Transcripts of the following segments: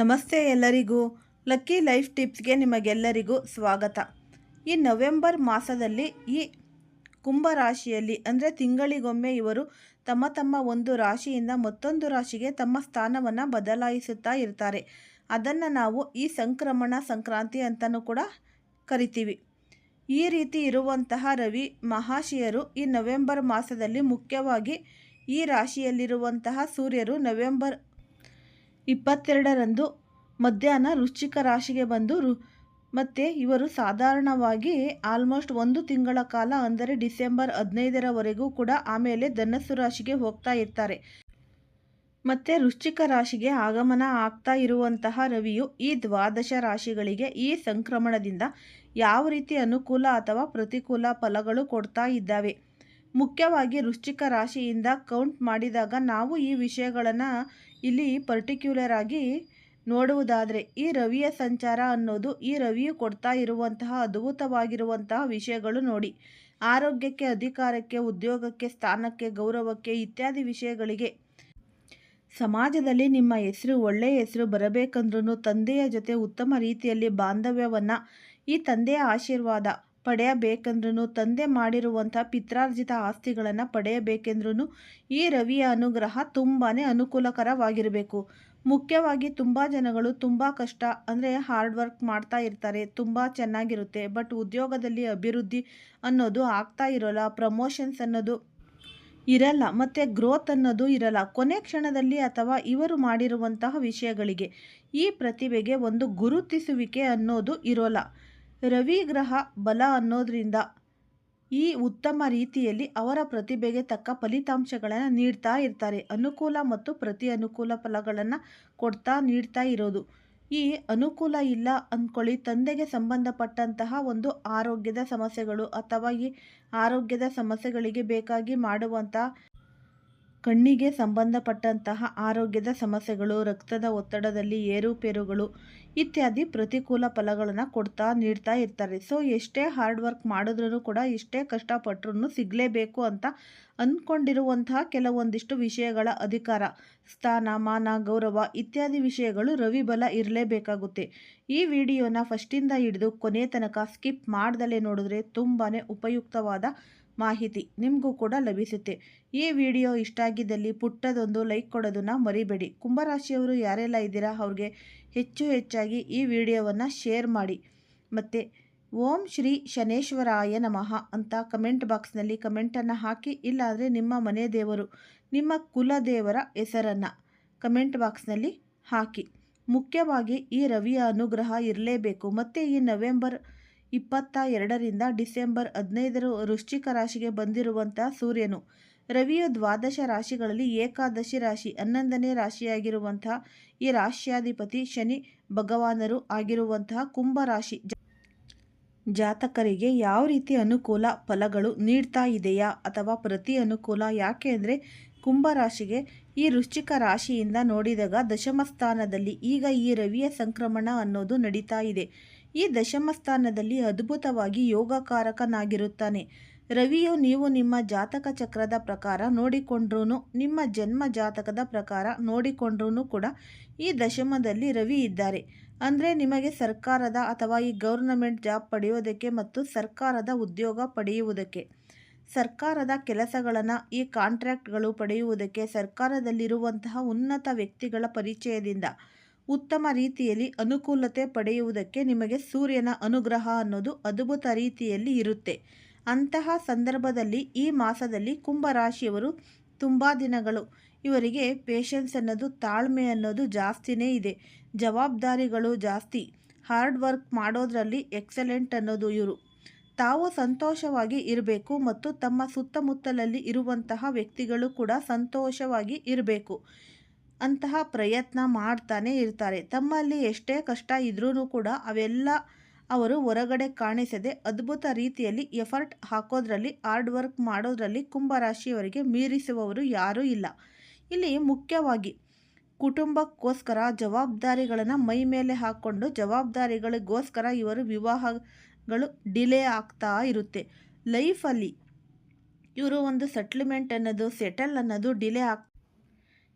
ನಮಸ್ತೆ ಎಲ್ಲರಿಗೂ. Lucky life ಟಿಪ್ಸ್ಗೆ ನಿಮಗೆಲ್ಲರಿಗೂ ಸ್ವಾಗತ. ಈ ನವೆಂಬರ್ ಮಾಸದಲ್ಲಿ ಈ ಕುಂಭ ರಾಶಿಯಲ್ಲಿ ಅಂದರೆ ತಿಂಗಳಿಗೊಮ್ಮೆ ಇವರು ತಮ್ಮ ತಮ್ಮ ಒಂದು ರಾಶಿಯಿಂದ ಮತ್ತೊಂದು ರಾಶಿಗೆ ತಮ್ಮ ಸ್ಥಾನವನ್ನು ಬದಲಾಯಿಸುತ್ತಾ ಇರ್ತಾರೆ. ಅದನ್ನು ನಾವು ಈ ಸಂಕ್ರಮಣ ಸಂಕ್ರಾಂತಿ ಅಂತಲೂ ಕೂಡ ಕರಿತೀವಿ. ಈ ರೀತಿ ಇರುವಂತಹ ರವಿ ಮಹಾಶಿಯರು ಈ ನವೆಂಬರ್ ಮಾಸದಲ್ಲಿ ಮುಖ್ಯವಾಗಿ ಈ ರಾಶಿಯಲ್ಲಿರುವಂತಹ ಸೂರ್ಯರು ನವೆಂಬರ್ ಇಪ್ಪತ್ತೆರಡರಂದು ಮಧ್ಯಾಹ್ನ ವೃಶ್ಚಿಕ ರಾಶಿಗೆ ಬಂದು ಮತ್ತು ಇವರು ಸಾಧಾರಣವಾಗಿ ಆಲ್ಮೋಸ್ಟ್ ಒಂದು ತಿಂಗಳ ಕಾಲ ಅಂದರೆ ಡಿಸೆಂಬರ್ ಹದಿನೈದರವರೆಗೂ ಕೂಡ ಆಮೇಲೆ ಧನಸ್ಸು ರಾಶಿಗೆ ಹೋಗ್ತಾ ಇರ್ತಾರೆ. ಮತ್ತು ವೃಶ್ಚಿಕ ರಾಶಿಗೆ ಆಗಮನ ಆಗ್ತಾ ಇರುವಂತಹ ರವಿಯು ಈ ದ್ವಾದಶ ರಾಶಿಗಳಿಗೆ ಈ ಸಂಕ್ರಮಣದಿಂದ ಯಾವ ರೀತಿ ಅನುಕೂಲ ಅಥವಾ ಪ್ರತಿಕೂಲ ಫಲಗಳು ಕೊಡ್ತಾ ಇದ್ದಾವೆ? ಮುಖ್ಯವಾಗಿ ವೃಶ್ಚಿಕ ರಾಶಿಯಿಂದ ಕೌಂಟ್ ಮಾಡಿದಾಗ ನಾವು ಈ ವಿಷಯಗಳನ್ನು ಇಲ್ಲಿ ಪರ್ಟಿಕ್ಯುಲರ್ ಆಗಿ ನೋಡುವುದಾದರೆ, ಈ ರವಿಯ ಸಂಚಾರ ಅನ್ನೋದು ಈ ರವಿಯು ಕೊಡ್ತಾ ಇರುವಂತಹ ಅದ್ಭುತವಾಗಿರುವಂತಹ ವಿಷಯಗಳು ನೋಡಿ. ಆರೋಗ್ಯಕ್ಕೆ, ಅಧಿಕಾರಕ್ಕೆ, ಉದ್ಯೋಗಕ್ಕೆ, ಸ್ಥಾನಕ್ಕೆ, ಗೌರವಕ್ಕೆ ಇತ್ಯಾದಿ ವಿಷಯಗಳಿಗೆ. ಸಮಾಜದಲ್ಲಿ ನಿಮ್ಮ ಹೆಸರು, ಒಳ್ಳೆಯ ಹೆಸರು ಬರಬೇಕಂದ್ರೂ ತಂದೆಯ ಜೊತೆ ಉತ್ತಮ ರೀತಿಯಲ್ಲಿ ಬಾಂಧವ್ಯವನ್ನು ಈ ತಂದೆಯ ಆಶೀರ್ವಾದ ಪಡೆಯಬೇಕೆಂದ್ರೂ ತಂದೆ ಮಾಡಿರುವಂಥ ಪಿತ್ರಾರ್ಜಿತ ಆಸ್ತಿಗಳನ್ನು ಪಡೆಯಬೇಕೆಂದ್ರೂ ಈ ರವಿಯ ಅನುಗ್ರಹ ತುಂಬಾ ಅನುಕೂಲಕರವಾಗಿರಬೇಕು. ಮುಖ್ಯವಾಗಿ ತುಂಬ ಜನಗಳು ತುಂಬ ಕಷ್ಟ, ಅಂದರೆ ಹಾರ್ಡ್ ವರ್ಕ್ ಮಾಡ್ತಾ ಇರ್ತಾರೆ, ತುಂಬ ಚೆನ್ನಾಗಿರುತ್ತೆ ಬಟ್ ಉದ್ಯೋಗದಲ್ಲಿ ಅಭಿವೃದ್ಧಿ ಅನ್ನೋದು ಆಗ್ತಾ ಇರೋಲ್ಲ ಪ್ರಮೋಷನ್ಸ್ ಅನ್ನೋದು ಇರಲ್ಲ, ಮತ್ತು ಗ್ರೋತ್ ಅನ್ನೋದು ಇರಲ್ಲ. ಕೊನೆ ಕ್ಷಣದಲ್ಲಿ ಅಥವಾ ಇವರು ಮಾಡಿರುವಂತಹ ವಿಷಯಗಳಿಗೆ ಈ ಪ್ರತಿಭೆಗೆ ಒಂದು ಗುರುತಿಸುವಿಕೆ ಅನ್ನೋದು ಇರೋಲ್ಲ. ರವಿ ಗ್ರಹ ಬಲ ಅನ್ನೋದ್ರಿಂದ ಈ ಉತ್ತಮ ರೀತಿಯಲ್ಲಿ ಅವರ ಪ್ರತಿಭೆಗೆ ತಕ್ಕ ಫಲಿತಾಂಶಗಳನ್ನು ನೀಡ್ತಾ ಇರ್ತಾರೆ. ಅನುಕೂಲ ಮತ್ತು ಪ್ರತಿ ಅನುಕೂಲ ಫಲಗಳನ್ನು ಕೊಡ್ತಾ ನೀಡ್ತಾ ಇರೋದು. ಈ ಅನುಕೂಲ ಇಲ್ಲ ಅಂದ್ಕೊಳ್ಳಿ ತಂದೆಗೆ ಸಂಬಂಧಪಟ್ಟಂತಹ ಒಂದು ಆರೋಗ್ಯದ ಸಮಸ್ಯೆಗಳು ಅಥವಾ ಈ ಆರೋಗ್ಯದ ಸಮಸ್ಯೆಗಳಿಗೆ ಬೇಕಾಗಿ ಮಾಡುವಂಥ ಕಣ್ಣಿಗೆ ಸಂಬಂಧಪಟ್ಟಂತಹ ಆರೋಗ್ಯದ ಸಮಸ್ಯೆಗಳು, ರಕ್ತದ ಒತ್ತಡದಲ್ಲಿ ಏರುಪೇರುಗಳು ಇತ್ಯಾದಿ ಪ್ರತಿಕೂಲ ಫಲಗಳನ್ನು ಕೊಡ್ತಾ ನೀಡ್ತಾ ಇರ್ತಾರೆ. ಸೊ ಎಷ್ಟೇ ಹಾರ್ಡ್ ವರ್ಕ್ ಮಾಡಿದ್ರೂ ಕೂಡ ಎಷ್ಟೇ ಕಷ್ಟಪಟ್ಟರು ಸಿಗಲೇಬೇಕು ಅಂತ ಅಂದ್ಕೊಂಡಿರುವಂತಹ ಕೆಲವೊಂದಿಷ್ಟು ವಿಷಯಗಳ ಅಧಿಕಾರ, ಸ್ಥಾನ, ಮಾನ, ಗೌರವ ಇತ್ಯಾದಿ ವಿಷಯಗಳು ರವಿ ಬಲ ಇರಲೇಬೇಕಾಗುತ್ತೆ. ಈ ವಿಡಿಯೋನ ಫಸ್ಟಿಂದ ಹಿಡಿದು ಕೊನೆ ತನಕ ಸ್ಕಿಪ್ ಮಾಡ್ದಲೇ ನೋಡಿದ್ರೆ ತುಂಬಾ ಉಪಯುಕ್ತವಾದ ಮಾಹಿತಿ ನಿಮಗೂ ಕೂಡ ಲಭಿಸುತ್ತೆ. ಈ ವಿಡಿಯೋ ಇಷ್ಟ ಆಗಿದ್ದಲ್ಲಿ ಪುಟ್ಟದೊಂದು ಲೈಕ್ ಕೊಡೋದನ್ನು ಮರಿಬೇಡಿ. ಕುಂಭರಾಶಿಯವರು ಯಾರೆಲ್ಲ ಇದ್ದೀರಾ, ಅವ್ರಿಗೆ ಹೆಚ್ಚು ಹೆಚ್ಚಾಗಿ ಈ ವಿಡಿಯೋವನ್ನು ಶೇರ್ ಮಾಡಿ. ಮತ್ತು, ಓಂ ಶ್ರೀ ಶನೇಶ್ವರಾಯ ನಮಃ ಅಂತ ಕಮೆಂಟ್ ಬಾಕ್ಸ್ನಲ್ಲಿ ಕಮೆಂಟನ್ನು ಹಾಕಿ, ಇಲ್ಲಾಂದರೆ ನಿಮ್ಮ ಮನೆ ದೇವರು, ನಿಮ್ಮ ಕುಲದೇವರ ಹೆಸರನ್ನು ಕಮೆಂಟ್ ಬಾಕ್ಸ್ನಲ್ಲಿ ಹಾಕಿ. ಮುಖ್ಯವಾಗಿ ಈ ರವಿಯ ಅನುಗ್ರಹ ಇರಲೇಬೇಕು. ಮತ್ತು ಈ ನವೆಂಬರ್ ಇಪ್ಪತ್ತ ಎರಡರಿಂದ ಡಿಸೆಂಬರ್ ಹದಿನೈದರ ವೃಶ್ಚಿಕ ರಾಶಿಗೆ ಬಂದಿರುವಂತಹ ಸೂರ್ಯನು. ರವಿಯ ದ್ವಾದಶ ರಾಶಿಗಳಲ್ಲಿ ಏಕಾದಶಿ ರಾಶಿ, ಹನ್ನೊಂದನೇ ರಾಶಿಯಾಗಿರುವಂತಹ ಈ ರಾಶಿಯಾಧಿಪತಿ ಶನಿ ಭಗವಾನರು ಆಗಿರುವಂತಹ ಕುಂಭ ರಾಶಿ. ಜಾತಕರಿಗೆ ಯಾವ ರೀತಿ ಅನುಕೂಲ ಫಲಗಳು ನೀಡ್ತಾ ಇದೆಯಾ ಅಥವಾ ಪ್ರತಿ ಅನುಕೂಲ ಯಾಕೆ ಅಂದರೆ ಕುಂಭರಾಶಿಗೆ ಈ ವೃಶ್ಚಿಕ ರಾಶಿಯಿಂದ ನೋಡಿದಾಗ ದಶಮಸ್ಥಾನದಲ್ಲಿ ಈಗ ಈ ರವಿಯ ಸಂಕ್ರಮಣ ಅನ್ನೋದು ನಡೀತಾ ಇದೆ. ಈ ದಶಮ ಸ್ಥಾನದಲ್ಲಿ ಅದ್ಭುತವಾಗಿ ಯೋಗಕಾರಕನಾಗಿರುತ್ತಾನೆ. ರವಿಯು ನೀವು ನಿಮ್ಮ ಜಾತಕ ಚಕ್ರದ ಪ್ರಕಾರ ನೋಡಿಕೊಂಡ್ರೂ ನಿಮ್ಮ ಜನ್ಮ ಜಾತಕದ ಪ್ರಕಾರ ನೋಡಿಕೊಂಡ್ರೂ ಕೂಡ ಈ ದಶಮದಲ್ಲಿ ರವಿ ಇದ್ದಾರೆ. ಅಂದರೆ ನಿಮಗೆ ಸರ್ಕಾರದ ಅಥವಾ ಈ ಗೌರ್ನಮೆಂಟ್ ಜಾಬ್ ಪಡೆಯೋದಕ್ಕೆ ಮತ್ತು ಸರ್ಕಾರದ ಉದ್ಯೋಗ ಪಡೆಯುವುದಕ್ಕೆ, ಸರ್ಕಾರದ ಕೆಲಸಗಳನ್ನು ಈ ಕಾಂಟ್ರಾಕ್ಟ್ಗಳು ಪಡೆಯುವುದಕ್ಕೆ ಸರ್ಕಾರದಲ್ಲಿರುವಂತಹ ಉನ್ನತ ವ್ಯಕ್ತಿಗಳ ಪರಿಚಯದಿಂದ ಉತ್ತಮ ರೀತಿಯಲ್ಲಿ ಅನುಕೂಲತೆ ಪಡೆಯುವುದಕ್ಕೆ ನಿಮಗೆ ಸೂರ್ಯನ ಅನುಗ್ರಹ ಅನ್ನೋದು ಅದ್ಭುತ ರೀತಿಯಲ್ಲಿ ಇರುತ್ತೆ. ಅಂತಹ ಸಂದರ್ಭದಲ್ಲಿ ಈ ಮಾಸದಲ್ಲಿ ಕುಂಭರಾಶಿಯವರು ತುಂಬ ದಿನಗಳು. ಇವರಿಗೆ ಪೇಷನ್ಸ್ ಅನ್ನೋದು, ತಾಳ್ಮೆ ಅನ್ನೋದು ಜಾಸ್ತಿನೇ ಇದೆ. ಜವಾಬ್ದಾರಿಗಳು ಜಾಸ್ತಿ. ಹಾರ್ಡ್ ವರ್ಕ್ ಮಾಡೋದರಲ್ಲಿ ಎಕ್ಸಲೆಂಟ್ ಅನ್ನೋದು ಇವರು. ತಾವು ಸಂತೋಷವಾಗಿ ಇರಬೇಕು ಮತ್ತು ತಮ್ಮ ಸುತ್ತಮುತ್ತಲಲ್ಲಿ ಇರುವಂತಹ ವ್ಯಕ್ತಿಗಳು ಕೂಡ ಸಂತೋಷವಾಗಿ ಇರಬೇಕು. ಅಂತಹ ಪ್ರಯತ್ನ ಮಾಡ್ತಾನೆ ಇರ್ತಾರೆ. ತಮ್ಮಲ್ಲಿ ಎಷ್ಟೇ ಕಷ್ಟ ಇದ್ರೂ ಕೂಡ ಅವೆಲ್ಲ ಅವರು ಹೊರಗಡೆ ಕಾಣಿಸದೆ ಅದ್ಭುತ ರೀತಿಯಲ್ಲಿ ಎಫರ್ಟ್ ಹಾಕೋದ್ರಲ್ಲಿ, ಹಾರ್ಡ್ ವರ್ಕ್ ಮಾಡೋದ್ರಲ್ಲಿ ಕುಂಭರಾಶಿಯವರಿಗೆ ಮೀರಿಸುವವರು ಯಾರೂ ಇಲ್ಲ. ಇಲ್ಲಿ ಮುಖ್ಯವಾಗಿ ಕುಟುಂಬಕ್ಕೋಸ್ಕರ ಜವಾಬ್ದಾರಿಗಳನ್ನು ಮೈ ಮೇಲೆ ಹಾಕ್ಕೊಂಡು ಜವಾಬ್ದಾರಿಗಳಿಗೋಸ್ಕರ ಇವರು ವಿವಾಹಗಳು ಡಿಲೇ ಆಗ್ತಾ ಇರುತ್ತೆ. ಲೈಫಲ್ಲಿ ಇವರು ಒಂದು ಸೆಟ್ಲ್ಮೆಂಟ್ ಅನ್ನೋದು, ಸೆಟಲ್ ಅನ್ನೋದು ಡಿಲೇ ಆಗ್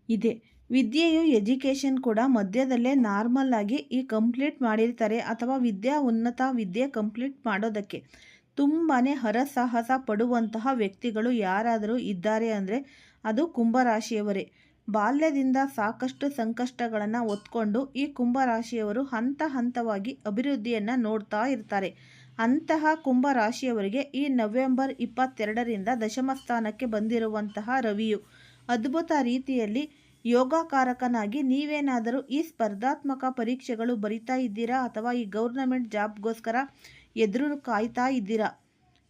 ಇದೆ. ವಿದ್ಯೆಯು ಎಜುಕೇಷನ್ ಕೂಡ ಮಧ್ಯದಲ್ಲೇ ನಾರ್ಮಲ್ ಆಗಿ ಈ ಕಂಪ್ಲೀಟ್ ಮಾಡಿರ್ತಾರೆ ಅಥವಾ ವಿದ್ಯಾ ಉನ್ನತ ವಿದ್ಯೆ ಕಂಪ್ಲೀಟ್ ಮಾಡೋದಕ್ಕೆ ತುಂಬಾ ಹರಸಾಹಸ ಪಡುವಂತಹ ವ್ಯಕ್ತಿಗಳು ಯಾರಾದರೂ ಇದ್ದಾರೆ ಅಂದರೆ ಅದು ಕುಂಭರಾಶಿಯವರೇ. ಬಾಲ್ಯದಿಂದ ಸಾಕಷ್ಟು ಸಂಕಷ್ಟಗಳನ್ನು ಒತ್ಕೊಂಡು ಈ ಕುಂಭರಾಶಿಯವರು ಹಂತ ಹಂತವಾಗಿ ಅಭಿವೃದ್ಧಿಯನ್ನು ನೋಡ್ತಾ ಇರ್ತಾರೆ. ಅಂತಹ ಕುಂಭರಾಶಿಯವರಿಗೆ ಈ ನವೆಂಬರ್ ಇಪ್ಪತ್ತೆರಡರಿಂದ ದಶಮಸ್ಥಾನಕ್ಕೆ ಬಂದಿರುವಂತಹ ರವಿಯು ಅದ್ಭುತ ರೀತಿಯಲ್ಲಿ ಯೋಗಕಾರಕನಾಗಿ ನೀವೇನಾದರೂ ಈ ಸ್ಪರ್ಧಾತ್ಮಕ ಪರೀಕ್ಷೆಗಳು ಬರಿತಾ ಇದ್ದೀರಾ ಅಥವಾ ಈ ಗೌರ್ನಮೆಂಟ್ ಜಾಬ್ಗೋಸ್ಕರ ಎದುರು ಕಾಯ್ತಾ ಇದ್ದೀರಾ?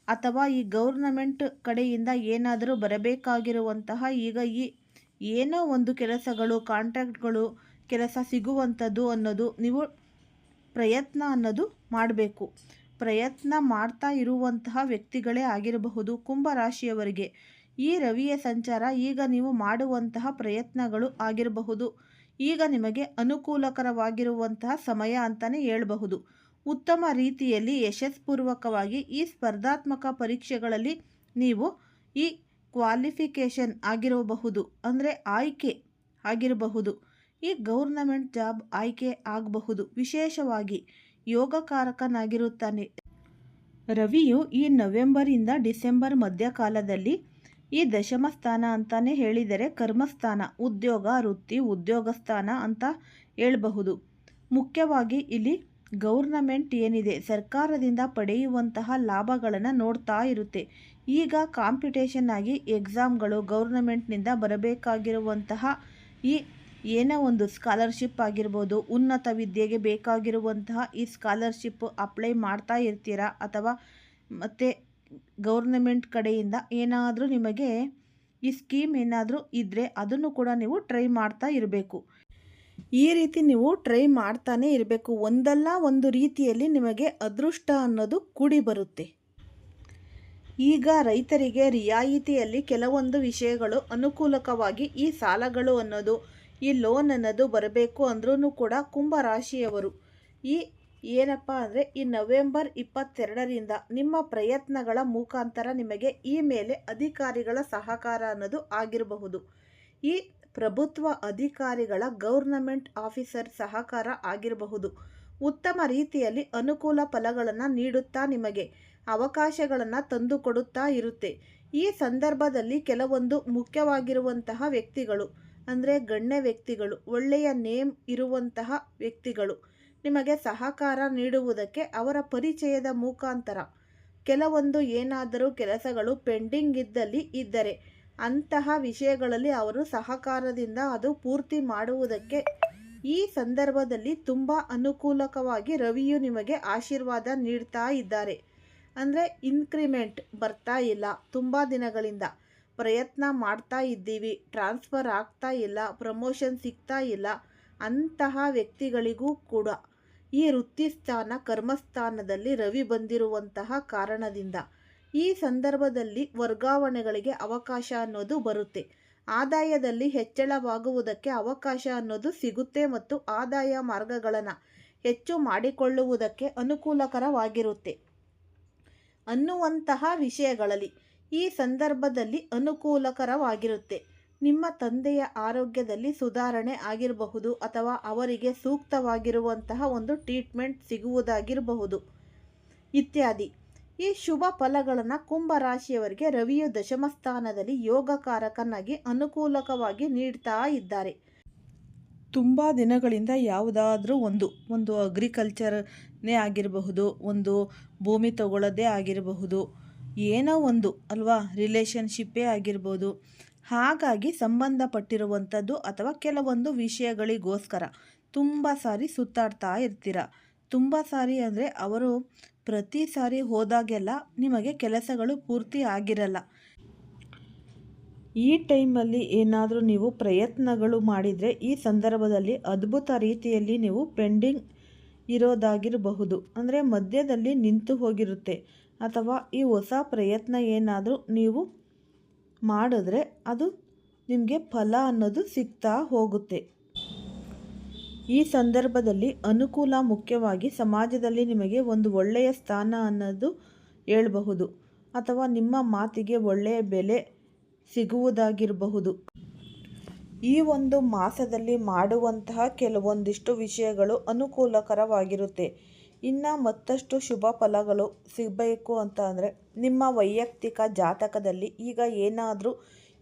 ಅಥವಾ ಈ ಗೌರ್ನಮೆಂಟ್ ಕಡೆಯಿಂದ ಏನಾದರೂ ಬರಬೇಕಾಗಿರುವಂತಹ ಈಗ ಈ ಏನೋ ಒಂದು ಕೆಲಸಗಳು, ಕಾಂಟ್ರಾಕ್ಟ್ಗಳು ಕೆಲಸ ಸಿಗುವಂಥದ್ದು ಅನ್ನೋದು ನೀವು ಪ್ರಯತ್ನ ಅನ್ನೋದು ಮಾಡಬೇಕು. ಪ್ರಯತ್ನ ಮಾಡ್ತಾ ಇರುವಂತಹ ವ್ಯಕ್ತಿಗಳೇ ಆಗಿರಬಹುದು ಕುಂಭರಾಶಿಯವರಿಗೆ ಈ ರವಿಯ ಸಂಚಾರ ಈಗ ನೀವು ಮಾಡುವಂತಹ ಪ್ರಯತ್ನಗಳು ಆಗಿರಬಹುದು. ಈಗ ನಿಮಗೆ ಅನುಕೂಲಕರವಾಗಿರುವಂತಹ ಸಮಯ ಅಂತಲೇ ಹೇಳಬಹುದು. ಉತ್ತಮ ರೀತಿಯಲ್ಲಿ ಯಶಸ್ಪೂರ್ವಕವಾಗಿ ಈ ಸ್ಪರ್ಧಾತ್ಮಕ ಪರೀಕ್ಷೆಗಳಲ್ಲಿ ನೀವು ಈ ಕ್ವಾಲಿಫಿಕೇಷನ್ ಆಗಿರಬಹುದು, ಅಂದರೆ ಆಯ್ಕೆ ಆಗಿರಬಹುದು. ಈ ಗೌರ್ನಮೆಂಟ್ ಜಾಬ್ ಆಯ್ಕೆ ಆಗಬಹುದು. ವಿಶೇಷವಾಗಿ ಯೋಗಕಾರಕನಾಗಿರುತ್ತಾನೆ. ರವಿಯು ಈ ನವೆಂಬರಿಂದ ಡಿಸೆಂಬರ್ ಮಧ್ಯಕಾಲದಲ್ಲಿ ಈ ದಶಮ ಸ್ಥಾನ ಅಂತಾನೆ ಹೇಳಿದರೆ ಕರ್ಮಸ್ಥಾನ, ಉದ್ಯೋಗ, ವೃತ್ತಿ ಉದ್ಯೋಗ ಸ್ಥಾನ ಅಂತ ಹೇಳಬಹುದು. ಮುಖ್ಯವಾಗಿ ಇಲ್ಲಿ ಗೌರ್ನಮೆಂಟ್ ಏನಿದೆ, ಸರ್ಕಾರದಿಂದ ಪಡೆಯುವಂತಹ ಲಾಭಗಳನ್ನು ನೋಡ್ತಾ ಇರುತ್ತೆ. ಈಗ ಕಾಂಪಿಟೇಷನ್ ಆಗಿ ಎಕ್ಸಾಮ್ಗಳು ಗೌರ್ನಮೆಂಟ್ನಿಂದ ಬರಬೇಕಾಗಿರುವಂತಹ ಈ ಏನೋ ಒಂದು ಸ್ಕಾಲರ್ಶಿಪ್ ಆಗಿರ್ಬೋದು, ಉನ್ನತ ವಿದ್ಯೆಗೆ ಬೇಕಾಗಿರುವಂತಹ ಈ ಸ್ಕಾಲರ್ಶಿಪ್ ಅಪ್ಲೈ ಮಾಡ್ತಾ ಇರ್ತೀರಾ ಅಥವಾ ಮತ್ತು ಗೌರ್ನಮೆಂಟ್ ಕಡೆಯಿಂದ ಏನಾದರೂ ನಿಮಗೆ ಈ ಸ್ಕೀಮ್ ಏನಾದರೂ ಇದ್ದರೆ ಅದನ್ನು ಕೂಡ ನೀವು ಟ್ರೈ ಮಾಡ್ತಾ ಇರಬೇಕು. ಈ ರೀತಿ ನೀವು ಟ್ರೈ ಮಾಡ್ತಾನೆ ಇರಬೇಕು. ಒಂದಲ್ಲ ಒಂದು ರೀತಿಯಲ್ಲಿ ನಿಮಗೆ ಅದೃಷ್ಟ ಅನ್ನೋದು ಕೂಡಿ ಬರುತ್ತೆ. ಈಗ ರೈತರಿಗೆ ರಿಯಾಯಿತಿಯಲ್ಲಿ ಕೆಲವೊಂದು ವಿಷಯಗಳು ಅನುಕೂಲಕವಾಗಿ ಈ ಸಾಲಗಳು ಅನ್ನೋದು, ಈ ಲೋನ್ ಅನ್ನೋದು ಬರಬೇಕು ಅಂದ್ರೂ ಕೂಡ ಕುಂಭರಾಶಿಯವರು ಈ ಏನಪ್ಪ ಅಂದರೆ ಈ ನವೆಂಬರ್ ಇಪ್ಪತ್ತೆರಡರಿಂದ ನಿಮ್ಮ ಪ್ರಯತ್ನಗಳ ಮುಖಾಂತರ ನಿಮಗೆ ಈ ಮೇಲೆ ಅಧಿಕಾರಿಗಳ ಸಹಕಾರ ಅನ್ನೋದು ಆಗಿರಬಹುದು. ಈ ಪ್ರಭುತ್ವ ಅಧಿಕಾರಿಗಳ ಗೌರ್ನಮೆಂಟ್ ಆಫೀಸರ್ ಸಹಕಾರ ಆಗಿರಬಹುದು. ಉತ್ತಮ ರೀತಿಯಲ್ಲಿ ಅನುಕೂಲ ಫಲಗಳನ್ನು ನೀಡುತ್ತಾ ನಿಮಗೆ ಅವಕಾಶಗಳನ್ನು ತಂದುಕೊಡುತ್ತಾ ಇರುತ್ತೆ. ಈ ಸಂದರ್ಭದಲ್ಲಿ ಕೆಲವೊಂದು ಮುಖ್ಯವಾಗಿರುವಂತಹ ವ್ಯಕ್ತಿಗಳು ಅಂದರೆ ಗಣ್ಯ ವ್ಯಕ್ತಿಗಳು, ಒಳ್ಳೆಯ ನೇಮ್ ಇರುವಂತಹ ವ್ಯಕ್ತಿಗಳು ನಿಮಗೆ ಸಹಕಾರ ನೀಡುವುದಕ್ಕೆ ಅವರ ಪರಿಚಯದ ಮುಖಾಂತರ. ಕೆಲವೊಂದು ಏನಾದರೂ ಕೆಲಸಗಳು ಪೆಂಡಿಂಗ್ ಇದ್ದಲ್ಲಿ ಇದ್ದರೆ, ಅಂತಹ ವಿಷಯಗಳಲ್ಲಿ ಅವರು ಸಹಕಾರದಿಂದ ಅದು ಪೂರ್ತಿ ಮಾಡುವುದಕ್ಕೆ ಈ ಸಂದರ್ಭದಲ್ಲಿ ತುಂಬ ಅನುಕೂಲಕವಾಗಿ ರವಿಯು ನಿಮಗೆ ಆಶೀರ್ವಾದ ನೀಡ್ತಾ ಇದ್ದಾರೆ. ಅಂದರೆ ಇನ್ಕ್ರಿಮೆಂಟ್ ಬರ್ತಾ ಇಲ್ಲ. ತುಂಬ ದಿನಗಳಿಂದ ಪ್ರಯತ್ನ ಮಾಡ್ತಾ ಇದ್ದೀವಿ. ಟ್ರಾನ್ಸ್ಫರ್ ಆಗ್ತಾ ಇಲ್ಲ. ಪ್ರಮೋಷನ್ ಸಿಗ್ತಾ ಇಲ್ಲ. ಅಂತಹ ವ್ಯಕ್ತಿಗಳಿಗೂ ಕೂಡ ಈ ವೃತ್ತಿಸ್ಥಾನ ಕರ್ಮಸ್ಥಾನದಲ್ಲಿ ರವಿ ಬಂದಿರುವಂತಹ ಕಾರಣದಿಂದ. ಈ ಸಂದರ್ಭದಲ್ಲಿ ವರ್ಗಾವಣೆಗಳಿಗೆ ಅವಕಾಶ ಅನ್ನೋದು ಬರುತ್ತೆ. ಆದಾಯದಲ್ಲಿ ಹೆಚ್ಚಳವಾಗುವುದಕ್ಕೆ ಅವಕಾಶ ಅನ್ನೋದು ಸಿಗುತ್ತೆ ಮತ್ತು ಆದಾಯ ಮಾರ್ಗಗಳನ್ನು ಹೆಚ್ಚು ಮಾಡಿಕೊಳ್ಳುವುದಕ್ಕೆ ಅನುಕೂಲಕರವಾಗಿರುತ್ತೆ. ಅನ್ನುವಂತಹ ವಿಷಯಗಳಲ್ಲಿ ಈ ಸಂದರ್ಭದಲ್ಲಿ ಅನುಕೂಲಕರವಾಗಿರುತ್ತೆ. ನಿಮ್ಮ ತಂದೆಯ ಆರೋಗ್ಯದಲ್ಲಿ ಸುಧಾರಣೆ ಆಗಿರಬಹುದು ಅಥವಾ ಅವರಿಗೆ ಸೂಕ್ತವಾಗಿರುವಂತಹ ಒಂದು ಟ್ರೀಟ್ಮೆಂಟ್ ಸಿಗುವುದಾಗಿರಬಹುದು. ಇತ್ಯಾದಿ. ಈ ಶುಭ ಫಲಗಳನ್ನು ಕುಂಭರಾಶಿಯವರಿಗೆ ರವಿಯು ದಶಮ ಸ್ಥಾನದಲ್ಲಿ ಯೋಗಕಾರಕನಾಗಿ ಅನುಕೂಲಕವಾಗಿ ನೀಡ್ತಾ ಇದ್ದಾರೆ. ತುಂಬ ದಿನಗಳಿಂದ ಯಾವುದಾದ್ರೂ ಒಂದು ಒಂದು ಅಗ್ರಿಕಲ್ಚರ್ನೇ ಆಗಿರಬಹುದು, ಒಂದು ಭೂಮಿ ತಗೊಳ್ಳೋದೇ ಆಗಿರಬಹುದು, ಏನೋ ಒಂದು ಅಲ್ವಾ ರಿಲೇಷನ್ಶಿಪ್ಪೇ ಆಗಿರ್ಬೋದು ಹಾಗಾಗಿ ಸಂಬಂಧಪಟ್ಟಿರುವಂಥದ್ದು ಅಥವಾ ಕೆಲವೊಂದು ವಿಷಯಗಳಿಗೋಸ್ಕರ ತುಂಬ ಸಾರಿ ಸುತ್ತಾಡ್ತಾ ಇರ್ತೀರ? ತುಂಬ ಸಾರಿ ಅಂದರೆ ಅವರು ಪ್ರತಿ ಸಾರಿ ಹೋದಾಗೆಲ್ಲ ನಿಮಗೆ ಕೆಲಸಗಳು ಪೂರ್ತಿ ಆಗಿರಲ್ಲ. ಈ ಟೈಮಲ್ಲಿ ಏನಾದರೂ ನೀವು ಪ್ರಯತ್ನಗಳು ಮಾಡಿದರೆ ಈ ಸಂದರ್ಭದಲ್ಲಿ ಅದ್ಭುತ ರೀತಿಯಲ್ಲಿ ನೀವು ಪೆಂಡಿಂಗ್ ಇರೋದಾಗಿರಬಹುದು. ಅಂದರೆ ಮಧ್ಯದಲ್ಲಿ ನಿಂತು ಹೋಗಿರುತ್ತೆ. ಅಥವಾ ಈ ಹೊಸ ಪ್ರಯತ್ನ ಏನಾದರೂ ನೀವು ಮಾಡಿದ್ರೆ ಅದು ನಿಮಗೆ ಫಲ ಅನ್ನೋದು ಸಿಗ್ತಾ ಹೋಗುತ್ತೆ. ಈ ಸಂದರ್ಭದಲ್ಲಿ ಅನುಕೂಲ ಮುಖ್ಯವಾಗಿ ಸಮಾಜದಲ್ಲಿ ನಿಮಗೆ ಒಂದು ಒಳ್ಳೆಯ ಸ್ಥಾನ ಅನ್ನೋದು ಹೇಳಬಹುದು ಅಥವಾ ನಿಮ್ಮ ಮಾತಿಗೆ ಒಳ್ಳೆಯ ಬೆಲೆ ಸಿಗುವುದಾಗಿರಬಹುದು. ಈ ಒಂದು ಮಾಸದಲ್ಲಿ ಮಾಡುವಂತಹ ಕೆಲವೊಂದಿಷ್ಟು ವಿಷಯಗಳು ಅನುಕೂಲಕರವಾಗಿರುತ್ತೆ. ಇನ್ನು ಮತ್ತಷ್ಟು ಶುಭ ಫಲಗಳು ಸಿಗಬೇಕು ಅಂತ ಅಂದರೆ ನಿಮ್ಮ ವೈಯಕ್ತಿಕ ಜಾತಕದಲ್ಲಿ ಈಗ ಏನಾದರೂ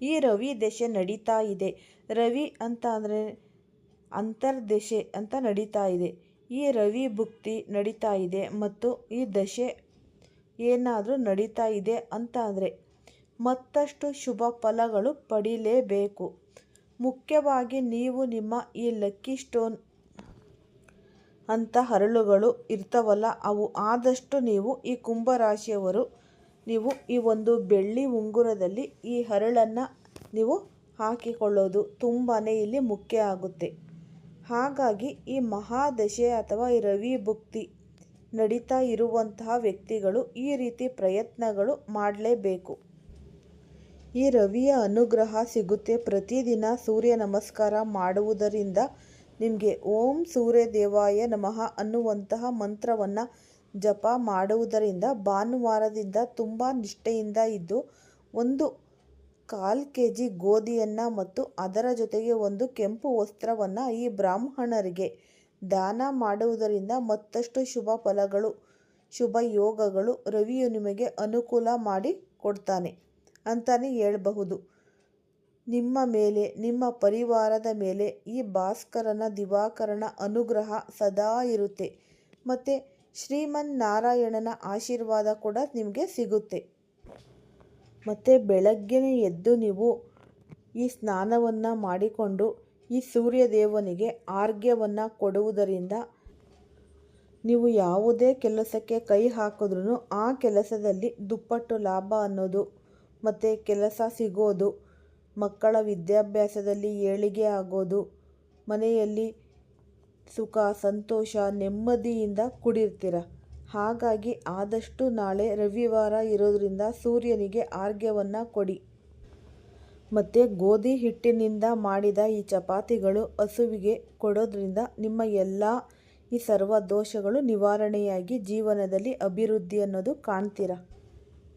ಈ ರವಿ ದಶೆ ನಡೀತಾ ಇದೆ. ರವಿ ಅಂತ ಅಂದರೆ ಅಂತರ್ದಶೆ ಅಂತ ನಡೀತಾ ಇದೆ. ಈ ರವಿ ಭುಕ್ತಿ ನಡೀತಾ ಇದೆ ಮತ್ತು ಈ ದಶೆ ಏನಾದರೂ ನಡೀತಾ ಇದೆ ಅಂತ ಅಂದರೆ ಮತ್ತಷ್ಟು ಶುಭ ಫಲಗಳು ಪಡೀಲೇಬೇಕು. ಮುಖ್ಯವಾಗಿ ನೀವು ನಿಮ್ಮ ಈ ಲಕ್ಕಿ ಸ್ಟೋನ್ ಅಂತ ಹರಳುಗಳು ಇರ್ತಾವಲ್ಲ, ಅವು ಆದಷ್ಟು ನೀವು ಈ ಕುಂಭರಾಶಿಯವರು, ನೀವು ಈ ಒಂದು ಬೆಳ್ಳಿ ಉಂಗುರದಲ್ಲಿ ಈ ಹರಳನ್ನು ನೀವು ಹಾಕಿಕೊಳ್ಳೋದು ತುಂಬಾ ಇಲ್ಲಿ ಮುಖ್ಯ ಆಗುತ್ತೆ. ಹಾಗಾಗಿ ಈ ಮಹಾದಶೆ ಅಥವಾ ಈ ರವಿ ಭುಕ್ತಿ ನಡೀತಾ ಇರುವಂತಹ ವ್ಯಕ್ತಿಗಳು ಈ ರೀತಿ ಪ್ರಯತ್ನಗಳು ಮಾಡಲೇಬೇಕು. ಈ ರವಿಯ ಅನುಗ್ರಹ ಸಿಗುತ್ತೆ. ಪ್ರತಿದಿನ ಸೂರ್ಯ ನಮಸ್ಕಾರ ಮಾಡುವುದರಿಂದ ನಿಮಗೆ ಓಂ ಸೂರ್ಯ ದೇವಾಯ ನಮಃ ಅನ್ನುವಂತಹ ಮಂತ್ರವನ್ನು ಜಪ ಮಾಡುವುದರಿಂದ ಭಾನುವಾರದಿಂದ ತುಂಬ ನಿಷ್ಠೆಯಿಂದ ಇದ್ದು ಒಂದು ಕಾಲು ಕೆ ಜಿ ಗೋಧಿಯನ್ನು ಮತ್ತು ಅದರ ಜೊತೆಗೆ ಒಂದು ಕೆಂಪು ವಸ್ತ್ರವನ್ನು ಈ ಬ್ರಾಹ್ಮಣರಿಗೆ ದಾನ ಮಾಡುವುದರಿಂದ ಮತ್ತಷ್ಟು ಶುಭ ಫಲಗಳು, ಶುಭ ಯೋಗಗಳು ರವಿಯು ನಿಮಗೆ ಅನುಕೂಲ ಮಾಡಿ ಕೊಡ್ತಾನೆ ಅಂತಲೇ ಹೇಳಬಹುದು. ನಿಮ್ಮ ಮೇಲೆ, ನಿಮ್ಮ ಪರಿವಾರದ ಮೇಲೆ ಈ ಭಾಸ್ಕರನ ದಿವಾಕರನ ಅನುಗ್ರಹ ಸದಾ ಇರುತ್ತೆ. ಮತ್ತು ಶ್ರೀಮನ್ ನಾರಾಯಣನ ಆಶೀರ್ವಾದ ಕೂಡ ನಿಮಗೆ ಸಿಗುತ್ತೆ. ಮತ್ತು ಬೆಳಗ್ಗೆನೇ ಎದ್ದು ನೀವು ಈ ಸ್ನಾನವನ್ನು ಮಾಡಿಕೊಂಡು ಈ ಸೂರ್ಯದೇವನಿಗೆ ಆರ್ಘ್ಯವನ್ನು ಕೊಡುವುದರಿಂದ ನೀವು ಯಾವುದೇ ಕೆಲಸಕ್ಕೆ ಕೈ ಹಾಕಿದ್ರೂ ಆ ಕೆಲಸದಲ್ಲಿ ದುಪ್ಪಟ್ಟು ಲಾಭ ಅನ್ನೋದು, ಮತ್ತು ಕೆಲಸ ಸಿಗೋದು ಮಕ್ಕಳ ವಿದ್ಯಾಭ್ಯಾಸದಲ್ಲಿ ಏಳಿಗೆ ಆಗೋದು. ಮನೆಯಲ್ಲಿ ಸುಖ, ಸಂತೋಷ, ನೆಮ್ಮದಿಯಿಂದ ಕುಡಿರ್ತೀರ? ಹಾಗಾಗಿ ಆದಷ್ಟು ನಾಳೆ ರವಿವಾರ ಇರೋದರಿಂದ ಸೂರ್ಯನಿಗೆ ಆರ್ಘ್ಯವನ್ನು ಕೊಡಿ. ಮತ್ತು ಗೋಧಿ ಹಿಟ್ಟಿನಿಂದ ಮಾಡಿದ ಈ ಚಪಾತಿಗಳು ಹಸುವಿಗೆ ಕೊಡೋದ್ರಿಂದ ನಿಮ್ಮ ಎಲ್ಲ ಈ ಸರ್ವ ದೋಷಗಳು ನಿವಾರಣೆಯಾಗಿ ಜೀವನದಲ್ಲಿ ಅಭಿವೃದ್ಧಿ ಅನ್ನೋದು ಕಾಣ್ತೀರ?